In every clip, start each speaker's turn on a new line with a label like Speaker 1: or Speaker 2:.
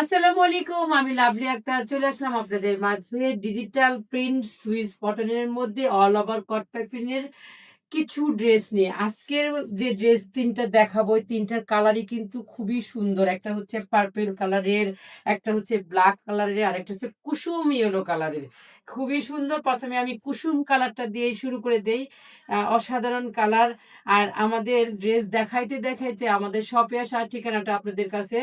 Speaker 1: আসসালামু আলাইকুম, আমি লাভলি আক্তার। চলে আসলাম আপনাদের মাঝে ডিজিটাল প্রিন্ট সুইচ বটনের মধ্যে অল ওভার কট প্যাপিনের কিছু ড্রেস নিয়ে। আজকের যে ড্রেস তিনটা দেখাবো তিনটার কালারই কিন্তু খুবই সুন্দর। একটা হচ্ছে পার্পেল কালারের একটা হচ্ছে ব্ল্যাক কালারের আর একটা হচ্ছে কুসুম ইয়েলো কালারের খুবই সুন্দর। প্রথমে আমি কুসুম কালারটা দিয়ে শুরু করে দেই। অসাধারণ কালার আর আমাদের ড্রেস দেখাইতে দেখাইতে আমাদের শপে আসার ঠিকানাটা আপনাদের কাছে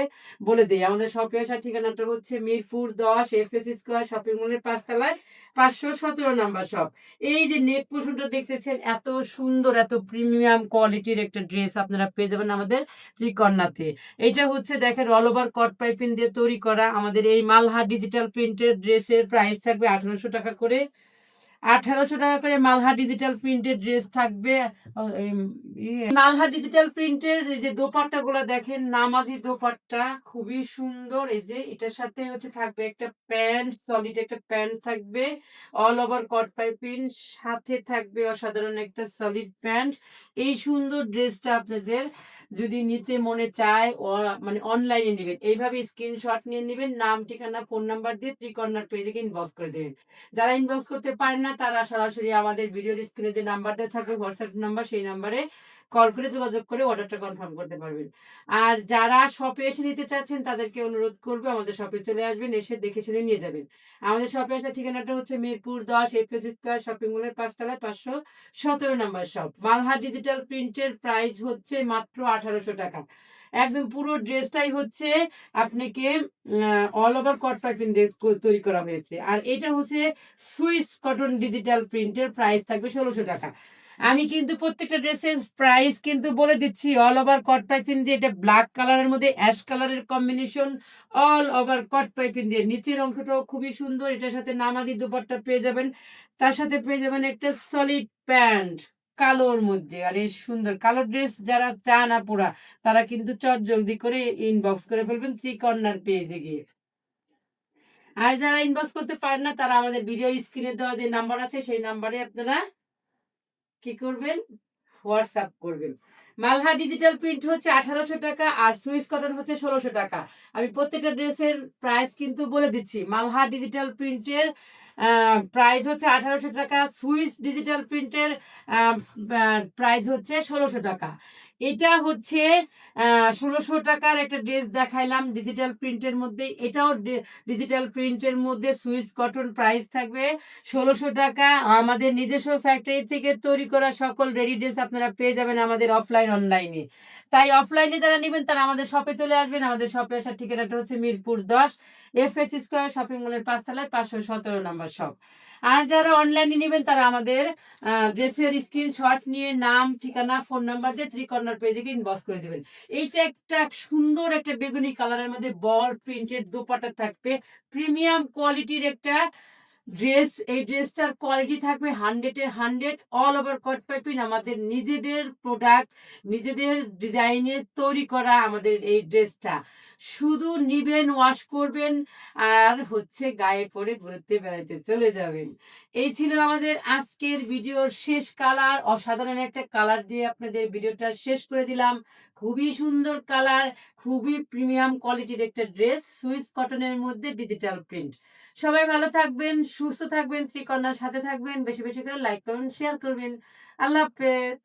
Speaker 1: বলে দিই। আমাদের শপে আসার ঠিকানাটা হচ্ছে মিরপুর দশ এফ এস স্কোয়ার শপিং মলের পাঁচতলায় পাঁচশো সতেরো নাম্বার শপ এই যে নেট পোষণটা দেখতেছেন, এত সুন্দর এত প্রিমিয়াম কোয়ালিটির একটা ড্রেস আপনারা পেয়ে যাবেন আমাদের ত্রিকন্যাতে এটা হচ্ছে দেখেন অল ওভার কট পাইপিং দিয়ে তৈরি করা আমাদের এই মালহা ডিজিটাল প্রিন্টের ড্রেসের প্রাইস থাকবে আঠারোশো টাকা করে। আঠারোশো টাকা করে মালহা ডিজিটাল প্রিন্টের ড্রেস থাকবে। ইয়ে, মালহা ডিজিটাল প্রিন্টের এই যে দোপাট্টা গুলা দেখেন নামাজি দোপাট্টা খুবই সুন্দর। এই যে এটার সাথে হচ্ছে থাকবে একটা প্যান্ট সলিড একটা প্যান্ট থাকবে অল ওভার কট পাইপিং সাথে থাকবে অসাধারণ একটা সলিড প্যান্ট এই সুন্দর ড্রেসটা আপনাদের যদি নিতে মনে চায় মানে অনলাইনে নেবেন। এইভাবে স্ক্রিনশট নিয়ে নেবেন নাম ঠিকানা ফোন নাম্বার দিয়ে ত্রিকর্ণার পেজে ইনবক্স করে দেবেন। যারা ইনবক্স করতে পারেন না তারা সরাসরি আমাদের ভিডিওর স্ক্রিনে যে নাম্বার দেওয়া থাকবে হোয়াটসঅ্যাপ নাম্বার সেই নাম্বারে কল করে যোগাযোগ করে অর্ডারটা কনফার্ম করতে পারবেন। আর যারা শপে এসে নিতে চাচ্ছেন, তাদেরকে অনুরোধ করব, আমাদের শপে চলে আসবেন, এসে দেখে শুনে নিয়ে যাবেন। আমাদের শপে আসার ঠিকানাটা হচ্ছে মিরপুর দশ এফএস স্কোয়ার শপিং মলের পাঁচতলায় পাঁচশো সতেরো নম্বর শপ মালহা ডিজিটাল প্রিন্টের প্রাইস হচ্ছে মাত্র আঠারোশো টাকা। একদম পুরো ড্রেসটাই হচ্ছে আপনাকে অল ওভার কট পাইপিং তৈরি করা হয়েছে। আর এটা হচ্ছে সুইস কটন ডিজিটাল প্রিন্টের প্রাইস থাকবে ষোলোশো টাকা। আমি কিন্তু প্রত্যেকটা ড্রেসের প্রাইস কিন্তু বলে দিচ্ছি অল ওভার কট পাইপিং দিয়ে, এটা ব্ল্যাক কালারের মধ্যে অ্যাশ কালারের combination all over cut piping দিয়ে। নিচের অংশটাও খুবই সুন্দর, এটার সাথে নামাজি দুপাট্টা পেয়ে যাবেন। তার সাথে পেয়ে যাবেন একটা সলিড প্যান্ট কালোর মধ্যে, আর এই সুন্দর কালো ড্রেস যারা চান আপুরা, তারা কিন্তু চট জলদি করে ইনবক্স করে ফেলবেন থ্রি কর্নার পেজে গিয়ে। আর যারা ইনবক্স করতে পারেন না, তারা আমাদের ভিডিও স্ক্রিনে দেওয়া যে নাম্বার আছে, সেই নাম্বারে আপনারা কি করবেন? হোয়াটসঅ্যাপ করবেন। মালহা ডিজিটাল প্রিন্ট হচ্ছে আঠারোশো টাকা আর সুইস কটন হচ্ছে ষোলোশো টাকা। আমি প্রত্যেকটা ড্রেসের প্রাইস কিন্তু বলে দিচ্ছি। মালহা ডিজিটাল প্রিন্টের প্রাইস হচ্ছে আঠারোশো টাকা। সুইস ডিজিটাল প্রিন্টের প্রাইস হচ্ছে ষোলোশো টাকা। এটা হচ্ছে ষোলোশো টাকার একটা ড্রেস দেখাইলাম ডিজিটাল প্রিন্টের মধ্যে। এটাও ডিজিটাল প্রিন্টের মধ্যে সুইচ কটন প্রাইস থাকবে। ষোলোশো টাকা আমাদের নিজস্ব ফ্যাক্টরি থেকে তৈরি করা সকল রেডি ড্রেস আপনারা পেয়ে যাবেন আমাদের অফলাইন অনলাইনে তাই অফলাইনে যারা নেবেন তারা আমাদের শপে চলে আসবেন। আমাদের শপে আসার ঠিকানাটা হচ্ছে মিরপুর দশ এফ এস স্কোয়ার শপিং মলের পাঁচতলায় পাঁচশো সতেরো নম্বর শপ আর যারা অনলাইনে নেবেন তারা আমাদের ড্রেসের স্ক্রিনশট নিয়ে নাম, ঠিকানা ফোন নাম্বার দিয়ে থ্রি কর্নার পেজে ইনবক্স করে দেবেন। এইটা একটা সুন্দর একটা বেগুনি কালারের মধ্যে বল প্রিন্টেড দোপাটা থাকবে। প্রিমিয়াম কোয়ালিটির একটা ড্রেস এই ড্রেসটার কোয়ালিটি থাকবে হান্ড্রেডে hundred all over cut piping আমাদের নিজেদের প্রোডাক্ট নিজেদের ডিজাইনের তৈরি করা আমাদের এই ড্রেসটা শুধু নিবেন, ওয়াশ করবেন, আর হচ্ছে গায়ে পরে ঘুরতে বেড়াতে চলে যাবেন। এই ছিল আমাদের আজকের ভিডিওর শেষ কালার। অসাধারণ একটা কালার দিয়ে আপনাদের ভিডিওটা শেষ করে দিলাম। খুবই সুন্দর কালার, খুবই প্রিমিয়াম কোয়ালিটির একটা ড্রেস, সুইস কটনের মধ্যে ডিজিটাল প্রিন্ট। সবাই ভালো থাকবেন, সুস্থ থাকবেন ত্রিকন্যার সাথে থাকবেন, বেশি বেশি করে লাইক করবেন শেয়ার করবেন। আল্লাহ হাফেজ।